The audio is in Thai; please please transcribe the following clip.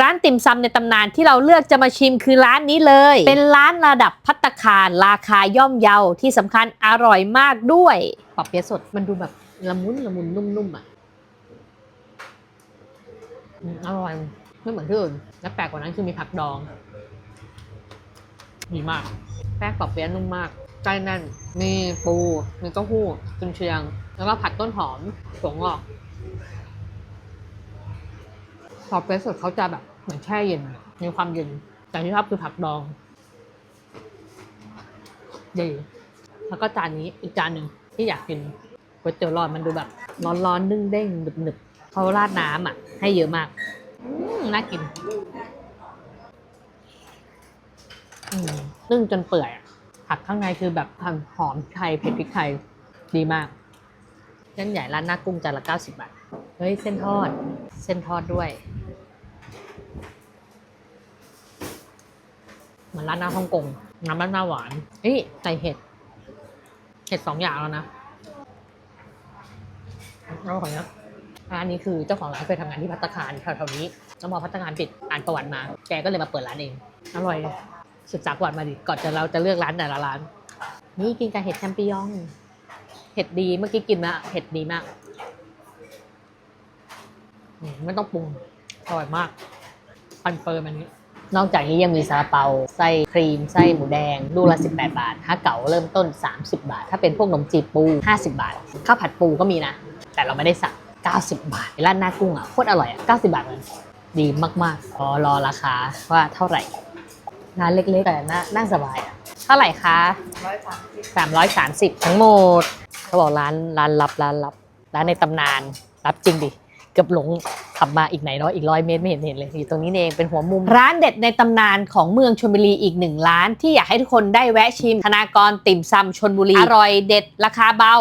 ร้านติ่มซำในตำนานที่เราเลือกจะมาชิมคือร้านนี้เลย เป็นร้านระดับพัตตาคารราคาย่อมเยาที่สำคัญอร่อยมากด้วยปอบเปี๊ยะสดมันดูแบบละมุนละมุนนุ่มๆอะอร่อยไม่เหมือนที่อื่นและแปลกกว่านั้นคือมีผักดองดีมาก แป้งปอบเปี๊ยะนุ่มมากใจแน่น มีปูมีเต้าหู้กุนเชียง แล้วก็ผัดต้นหอมถั่วงอก ปอเปี๊ยะสดเขาจะแบบเหมือนแช่เย็น มีความเย็น แต่ที่ชอบคือผักดองดีแล้วก็จานนี้อีกจานหนึ่งที่อยากกินก๋วยเตี๋ยวหลอดมันดูแบบ ร้อนๆนึ่งเด้งหนึบๆเขาราดน้ำอะ ให้เยอะมากน่ากินนึ่งจนเปื่อยผักข้างในคือแบบผักหอมไทยเผ็ดพริกไทยดีมากเส้นใหญ่ร้านหน้ากุ้งจานละเก้าสิบบาท เฮ้ย เส้นทอด เส้นทอดด้วย เหมือนร้านหน้าฮ่องกงน้ำร้านหน้าหวานเฮ้ยใส่เห็ด เห็ดสองอย่างแล้วนะเราขอนะร้านนี้คือเจ้าของร้านเคยทำงานที่พัตตาคารแถวๆนี้แล้วพอพัตตาคารปิดอ่านประวัติมา แกก็เลยมาเปิดร้านเอง อร่อยศึกษาประวัติมาดิ ก่อนจะเราจะเลือกร้านแต่ละร้าน นี่กินกับเห็ดแชมปิญอง เห็ดดีเมื่อกี้กินมาเห็ดดีมากไม่ต้องปรุงอร่อยมากคอนเฟิร์มอันนี้ นอกจากนี้ยังมีซาลาเปาไส้ครีม ไส้หมูแดง ลูกละ 18 บาทถ้าเก๋าเริ่มต้น 30 บาท ถ้าเป็นพวกขนมจีบปู 50 บาท ข้าวผัดปูก็มีนะ แต่เราไม่ได้สั่ง 90 บาทร้านหน้ากุ้งอะโคตรอร่อยอะ 90 บาทเลยดีมากๆรอรอราคาว่าเท่าไหร่ร้านเล็กๆแต่น่านั่งสบายอะ เท่าไหร่คะสามร้อยสามสิบทั้งหมด เขาบอกร้านร้านลับร้านลับร้านในตำนานรับจริงดิ เกือบหลง ขับมาอีกไหนเนาะอีกร้อยเมตรไม่เห็นเห็นเลยอยู่ตรงนี้นี่เองเป็นหัวมุม ร้านเด็ดในตำนานของเมืองชลบุรีอีกหนึ่งร้าน ที่อยากให้ทุกคนได้แวะชิมธนากรติ่มซำชลบุรีอร่อยเด็ดราคาเบา